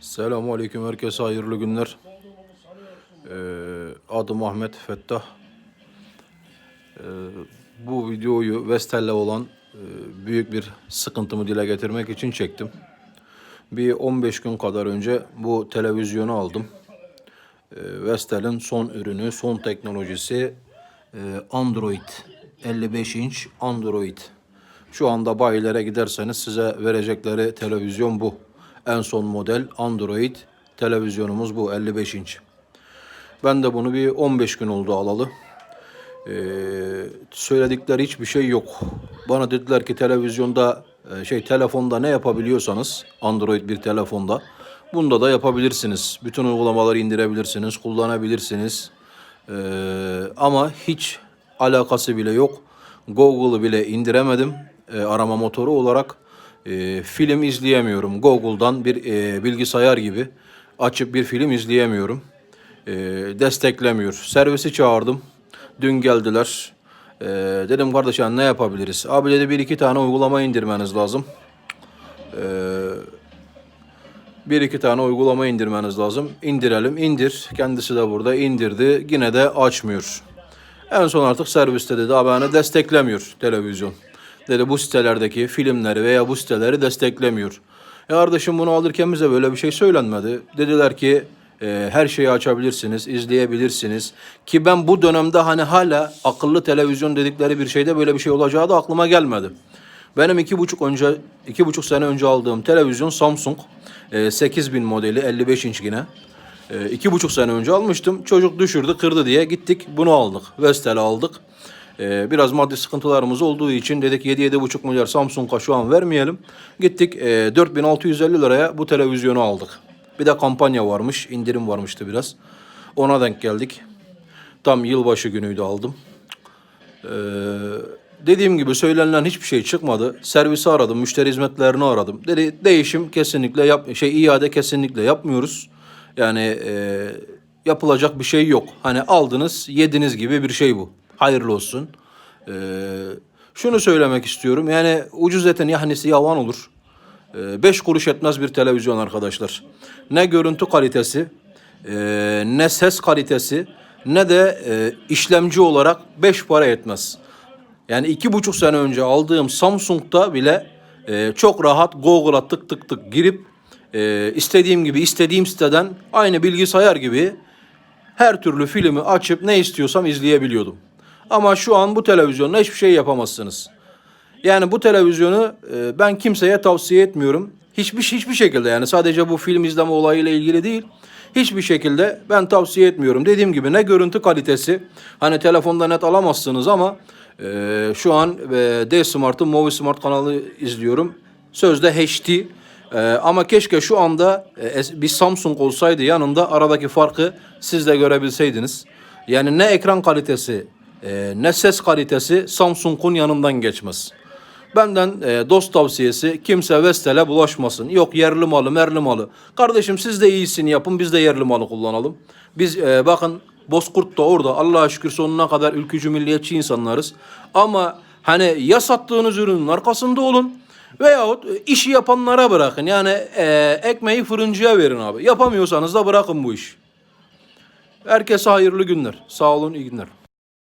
Selamun Aleyküm herkese hayırlı günler. Ee, adım Ahmet Fettah. Ee, bu videoyu Vestel'le olan e, büyük bir sıkıntımı dile getirmek için çektim. Bir 15 gün kadar önce bu televizyonu aldım. Ee, Vestel'in son ürünü, son teknolojisi e, Android. 55 inç Android. Şu anda bayilere giderseniz size verecekleri televizyon bu. En son model Android televizyonumuz bu 55 inç. Ben de bunu bir 15 gün oldu alalı. Ee, söyledikleri hiçbir şey yok. Bana dediler ki televizyonda e, şey telefonda ne yapabiliyorsanız Android bir telefonda bunda da yapabilirsiniz. Bütün uygulamaları indirebilirsiniz, kullanabilirsiniz. Ee, ama hiç alakası bile yok. Google'ı bile indiremedim e, arama motoru olarak. E, film izleyemiyorum. Google'dan bir e, bilgisayar gibi açıp bir film izleyemiyorum. E, desteklemiyor. Servisi çağırdım. Dün geldiler. E, dedim kardeş yani ne yapabiliriz? Abi dedi bir iki tane uygulama indirmeniz lazım. Bir iki tane uygulama indirmeniz lazım. İndirelim. indir. Kendisi de burada indirdi. Yine de açmıyor. En son artık serviste dedi abi hani desteklemiyor televizyon. Dedi bu sitelerdeki filmleri veya bu siteleri desteklemiyor. E kardeşim bunu alırken bize böyle bir şey söylenmedi. Dediler ki e, her şeyi açabilirsiniz, izleyebilirsiniz. Ki ben bu dönemde hani hala akıllı televizyon dedikleri bir şeyde böyle bir şey olacağı da aklıma gelmedi. Benim iki buçuk önce iki buçuk sene önce aldığım televizyon Samsung e, 8000 modeli 55 inç yine. E, iki buçuk sene önce almıştım. Çocuk düşürdü, kırdı diye gittik bunu aldık. Vestel'i aldık. E, biraz maddi sıkıntılarımız olduğu için dedik 7-7,5 milyar Samsung'a şu an vermeyelim. Gittik e, 4650 liraya bu televizyonu aldık. Bir de kampanya varmış, indirim varmıştı biraz. Ona denk geldik. Tam yılbaşı günüydü aldım. Ee, dediğim gibi söylenilen hiçbir şey çıkmadı. Servisi aradım, müşteri hizmetlerini aradım. Dedi değişim kesinlikle yap şey iade kesinlikle yapmıyoruz. Yani e, yapılacak bir şey yok. Hani aldınız, yediniz gibi bir şey bu. Hayırlı olsun. Ee, şunu söylemek istiyorum. Yani ucuz etin yahnisi yavan olur. 5 kuruş etmez bir televizyon arkadaşlar. Ne görüntü kalitesi, e, ne ses kalitesi, ne de e, işlemci olarak 5 para etmez. Yani iki buçuk sene önce aldığım Samsung'da bile e, çok rahat Google'a tık tık tık girip e, istediğim gibi istediğim siteden aynı bilgisayar gibi her türlü filmi açıp ne istiyorsam izleyebiliyordum. Ama şu an bu televizyonla hiçbir şey yapamazsınız. Yani bu televizyonu e, ben kimseye tavsiye etmiyorum. Hiçbir hiçbir şekilde yani sadece bu film izleme olayıyla ilgili değil. Hiçbir şekilde ben tavsiye etmiyorum. Dediğim gibi ne görüntü kalitesi hani telefonda net alamazsınız ama e, şu an e, D Smart'ın Movie Smart kanalı izliyorum. Sözde HD e, ama keşke şu anda e, bir Samsung olsaydı yanında aradaki farkı siz de görebilseydiniz. Yani ne ekran kalitesi e, ne ses kalitesi Samsung'un yanından geçmez. Benden e, dost tavsiyesi kimse Vestel'e bulaşmasın. Yok yerli malı merli malı. Kardeşim siz de iyisini yapın biz de yerli malı kullanalım. Biz e, bakın Bozkurt da orada Allah'a şükür sonuna kadar ülkücü milliyetçi insanlarız. Ama hani ya sattığınız ürünün arkasında olun veyahut e, işi yapanlara bırakın. Yani e, ekmeği fırıncıya verin abi. Yapamıyorsanız da bırakın bu iş. Herkese hayırlı günler. Sağ olun iyi günler.